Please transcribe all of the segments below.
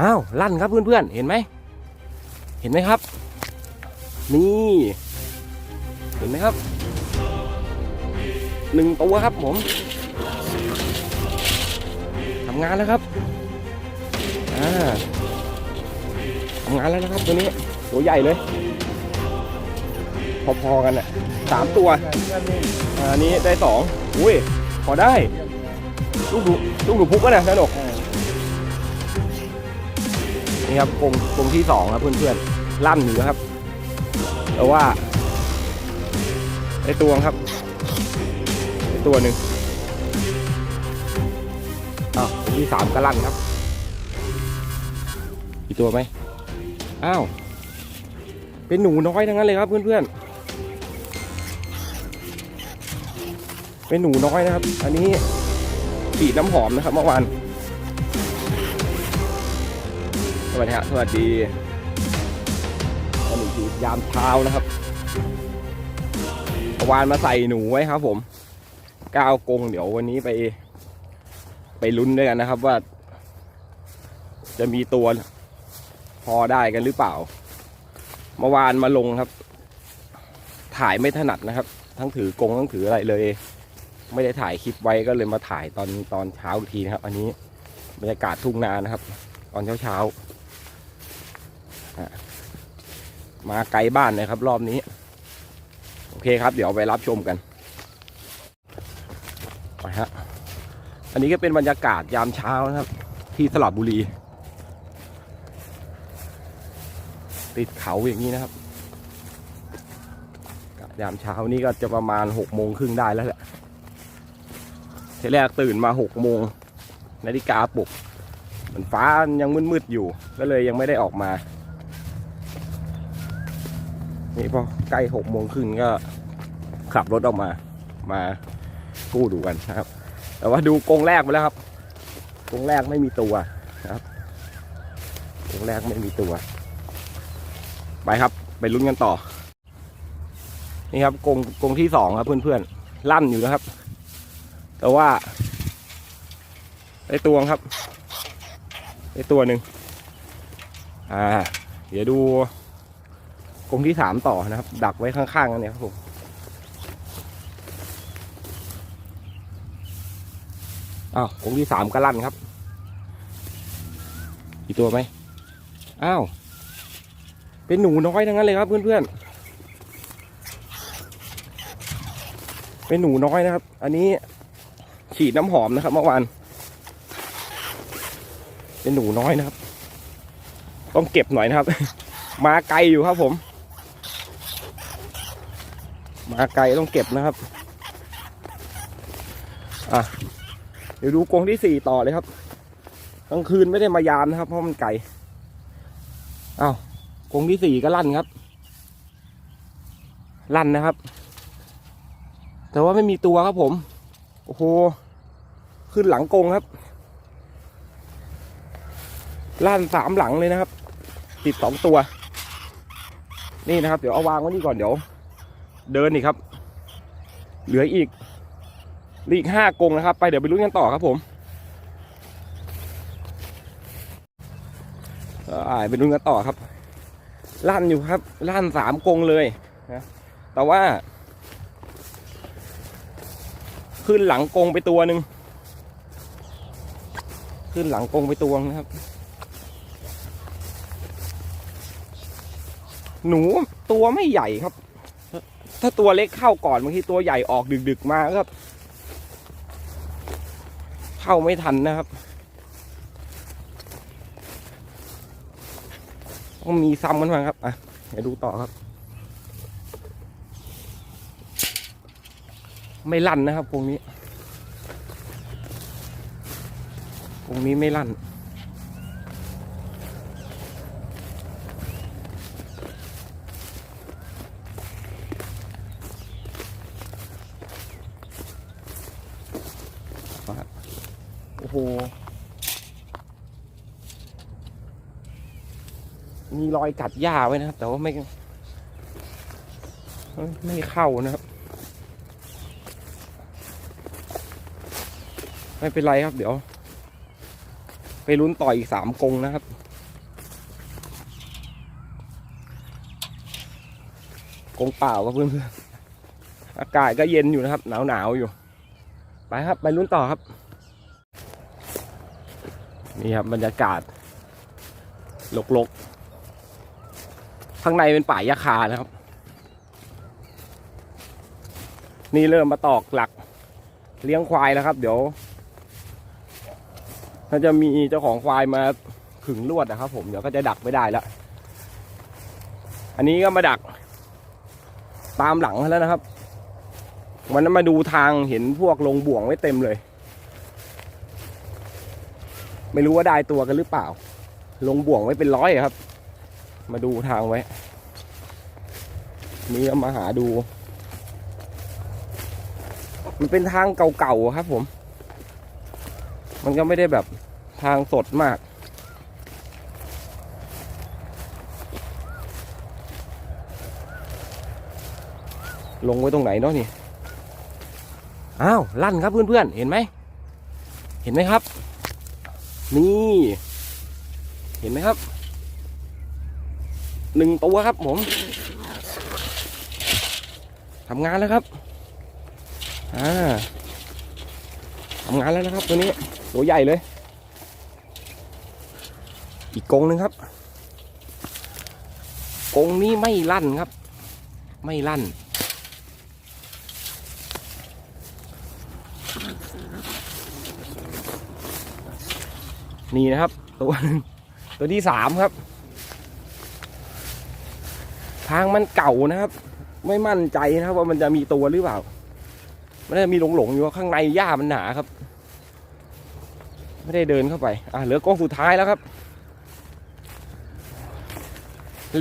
อ้าวลั่นครับเพื่อนๆ เห็นไหม เห็นไหมครับ นี่ เห็นไหมครับหนึ่งตัวครับผมทำงานแล้วครับอ่าทำงานแล้วนะครับตัวนี้ตัวใหญ่เลย พอๆกันอะสามตัวอันนี้ได้สองอุ้ยพอได้ลูกดูลูกดูพุกก็นะสนุก นี่ครับกรงกรงที่สองครับเพื่อนๆลั่นอยู่ครับ แต่ว่าไอตัวครับไอตัวหนึ่งอ้าวที่สามก็ลั่นครับอีกตัวไหมอ้าวเป็นหนูน้อยทั้งนั้นเลยครับเพื่อนๆเป็นหนูน้อยนะครับ อันนี้ฉีดน้ำหอมนะครับเมื่อวาน สวัสดีฮะสวัสดีอันนี้คือยามเช้านะครับมาวานมาใส่หนูไว้ครับ ผมก้าวกงเดี๋ยววันนี้ไป ไปลุ้นด้วยกันนะครับว่า จะมีตัว พอได้กันหรือเปล่าเมื่อวานมาลงครับ ถ่ายไม่ถนัดนะครับ ทั้งถือกงทั้งถืออะไรเลย ไม่ได้ถ่ายคลิปไว้ก็เลยมาถ่ายตอนตอนเช้าอีกทีนะครับ อันนี้บรรยากาศทุ่งนานะครับ ตอนเช้าเช้า มาไกลบ้านเลยครับ รอบนี้ โอเคครับ เดี๋ยวไปรับชมกันไปฮะอันนี้ก็เป็นบรรยากาศยามเช้านะครับ ที่สระบุรี ติดเขาอย่างนี้นะครับ ยามเช้านี้ก็จะประมาณหกโมงครึ่งได้แล้วแหละทีแรกตื่นมาหกโมงนาฬิกาปลุกมันฟ้ายังมืดๆอยู่ ก็เลยยังไม่ได้ออกมา นี่พอใกล้หกโมงครึ่งก็ขับรถออกมา มากู้ดูกันนะครับ แต่ว่าดูกงแรกไปแล้วครับกงแรกไม่มีตัวนะครับกงแรกไม่มีตัว ไปครับ ไปลุ้นกันต่อ นี่ครับกงกงที่สองครับ เพื่อนๆลั่นอยู่นะครับ แต่ว่าไอตัวครับไอตัวหนึ่งอ่า เดี๋ยวดู กรงที่สามต่อนะครับ ดักไว้ข้างๆกันเนี่ยครับผมอ้าวกรงที่สามก็ลั่นครับอีกตัวไหมอ้าวเป็นหนูน้อยทั้งนั้นเลยครับเพื่อนๆ เป็นหนูน้อยนะครับ อันนี้ฉีดน้ำหอมนะครับเมื่อวาน เป็นหนูน้อยนะครับ ต้องเก็บหน่อยนะครับ มาไกลอยู่ครับผม มาไกลต้องเก็บนะครับอะเดี๋ยวดูกรงที่สี่ต่อเลยครับกลางคืนไม่ได้มายามนะครับ เพราะมันไกลอ้าวกรงที่สี่ก็ลั่นครับ ลั่นนะครับ แต่ว่าไม่มีตัวครับผม โอ้โห ขึ้นหลังกรงครับ ลั่นสามหลังเลยนะครับ ติดสองตัว นี่นะครับ เดี๋ยวเอาวางไว้นี่ก่อนเดี๋ยว เดินอีกครับ เหลืออีกอีกห้ากงนะครับ ไปเดี๋ยวไปลุ้นกันต่อครับผมอ่าไปลุ้นกันต่อครับ ลั่นอยู่ครับ ลั่นสามกงเลยนะแต่ว่า ขึ้นหลังกงไปตัวหนึ่งขึ้นหลังกงไปตัวนะครับ หนูตัวไม่ใหญ่ครับ ถ้าตัวเล็กเข้าก่อนบางทีตัวใหญ่ออกดึกๆมาครับ เข้าไม่ทันนะครับต้องมีซ้ำกันมาครับอะเดี๋ยวดูต่อครับ ไม่ลั่นนะครับกรงนี้กรงนี้ไม่ลั่น พู มีรอยกัดหญ้าไว้นะแต่ว่าไม่ ไม่เข้านะครับ ไม่เป็นไรครับ เดี๋ยว ไปลุ้นต่ออีกสามกงนะครับกงเปล่าครับเพื่อนๆอากาศก็เย็นอยู่นะครับ หนาวๆอยู่ ไปครับ ไปลุ้นต่อครับ นี่ครับบรรยากาศลกๆ ข้างในเป็นป่ายาคานะครับ นี่เริ่มมาตอกหลักเลี้ยงควายแล้วครับ เดี๋ยวถ้าจะมีเจ้าของควายมาขึงลวดนะครับ ผมเดี๋ยวก็จะดักไม่ได้แล้วอันนี้ก็มาดัก ตามหลังแล้วนะครับวันนั้นมาดูทางเห็นพวกลงบ่วงไว้เต็มเลย ไม่รู้ว่าได้ตัวกันหรือเปล่า ลงบ่วงไว้เป็นร้อยครับ มาดูทางไว้ นี่ก็มาหาดู มันเป็นทางเก่าๆครับผม มันก็ไม่ได้แบบทางสดมากลงไว้ตรงไหนเนาะนี่ อ้าว ลั่นครับเพื่อนๆ เห็นไหม เห็นไหมครับ นี่ เห็นไหมครับหนึ่งตัวครับผมทำงานแล้วครับอ่าทำงานแล้วนะครับตัวนี้ตัวใหญ่เลย อีกกงหนึ่งครับ กงนี้ไม่ลั่นครับ ไม่ลั่น นี่นะครับ ตัวตัวที่สามครับ ทางมันเก่านะครับ ไม่มั่นใจนะครับว่ามันจะมีตัวหรือเปล่าไม่ได้มีหลงๆอยู่ข้างในหญ้ามันหนาครับ ไม่ได้เดินเข้าไป อะเหลือกล้องสุดท้ายแล้วครับ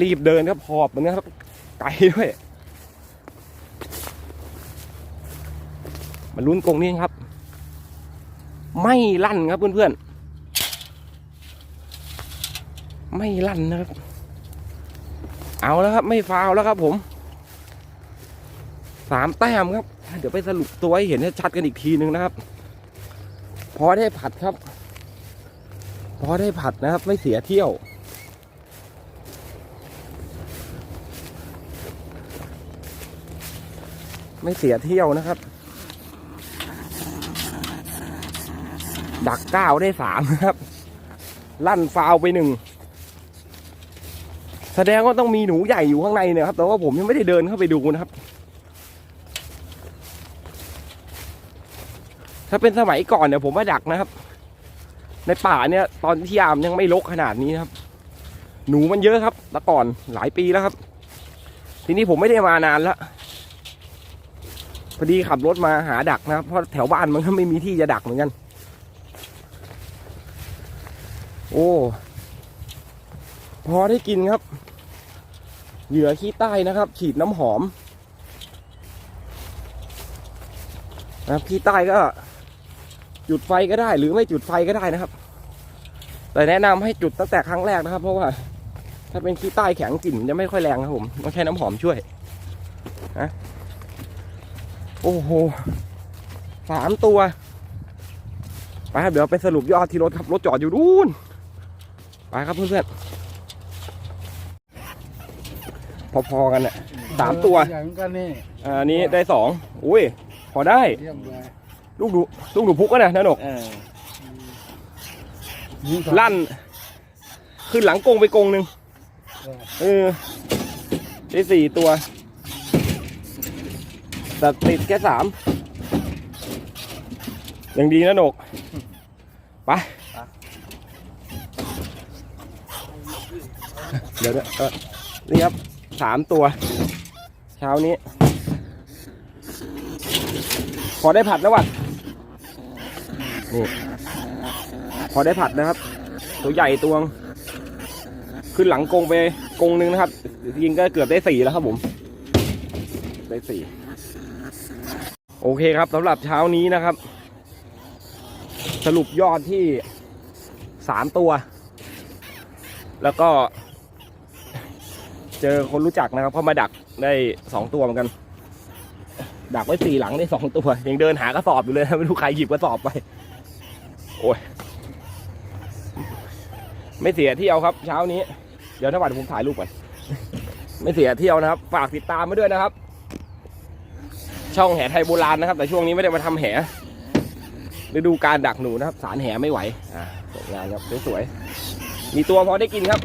รีบเดินครับหอบเหมือนกันครับไกลด้วยมาลุ้นกรงนี้ครับ ไม่ลั่นครับเพื่อนๆ ไม่ลั่นนะครับ เอาแล้วครับ ไม่ฟาวแล้วครับ ผมสามแต้มครับ เดี๋ยวไปสรุปตัวให้เห็นชัดกันอีกทีหนึ่งนะครับ พอได้ผัดครับ พอได้ผัดนะครับ ไม่เสียเที่ยวไม่เสียเที่ยวนะครับ ดักเก้าได้สามครับ ลั่นฟาวไปหนึ่ง แสดงว่าต้องมีหนูใหญ่อยู่ข้างในเนี่ยครับ แต่ว่าผมยังไม่ได้เดินเข้าไปดูนะครับ ถ้าเป็นสมัยก่อนเนี่ยผมว่าดักนะครับ ในป่าเนี่ยตอนที่ยามยังไม่ลกขนาดนี้นะครับ หนูมันเยอะครับแต่ก่อนหลายปีแล้วครับ ทีนี้ผมไม่ได้มานานแล้วพอดีขับรถมาหาดักนะครับ เพราะแถวบ้านมันก็ไม่มีที่จะดักเหมือนกัน โอ้ พอได้กินครับ เหยื่อขี้ใต้นะครับ ฉีดน้ำหอมนะครับขี้ใต้ก็ จุดไฟก็ได้ หรือไม่จุดไฟก็ได้นะครับ แต่แนะนำให้จุดตั้งแต่ครั้งแรกนะครับ เพราะว่า ถ้าเป็นขี้ใต้แข็งกลิ่นจะไม่ค่อยแรงครับผมต้องใช้น้ำหอมช่วยนะโอ้โหสามตัวไปครับเดี๋ยวไปสรุปยอดที่รถครับรถจอดอยู่นู่นไปครับเพื่อนๆ พอๆกันเนี่ยสามตัวใหญ่เหมือนกันนี่อ่าอันนี้ได้สองอุ้ยพอได้ เยี่ยมเลยลูกดูลูกดูพุกก็นะนะหนก เออยิงสองลั่น ขึ้นหลังกรงไปกรงหนึ่งเออเออได้สี่ตัวแต่ติดแค่สามยังดีนะหนกไปเดี๋ยวนะเออนี่ครับ สามตัว เช้านี้ พอได้ผัดแล้วว่ะนี่พอได้ผัดนะครับ ตัวใหญ่ตัวง ขึ้นหลังกรงไปกรงหนึ่งนะครับ ยิงก็เกือบได้สี่แล้วครับผม ได้สี่โอเคครับสำหรับเช้านี้นะครับ สรุปยอดที่สามตัว แล้วก็ เจอคนรู้จักนะครับเขามาดักได้สองตัวเหมือนกัน ดักไว้สี่หลังได้สองตัวยังเดินหากระสอบอยู่เลยไม่รู้ใครหยิบกระสอบไปโอ้ยไม่เสียเที่เอาครับ เช้านี้ เดี๋ยวถ้าวันผมถ่ายรูปก่อนไม่เสียเที่ยวนะครับ ฝากติดตามมาด้วยนะครับ ช่องแห่ไทยโบราณนะครับ แต่ช่วงนี้ไม่ได้มาทำแห่ฤดูการดักหนูนะครับ สารแห่ไม่ไหวอ่าสวยงามครับสวยๆมีตัวพอได้กินครับ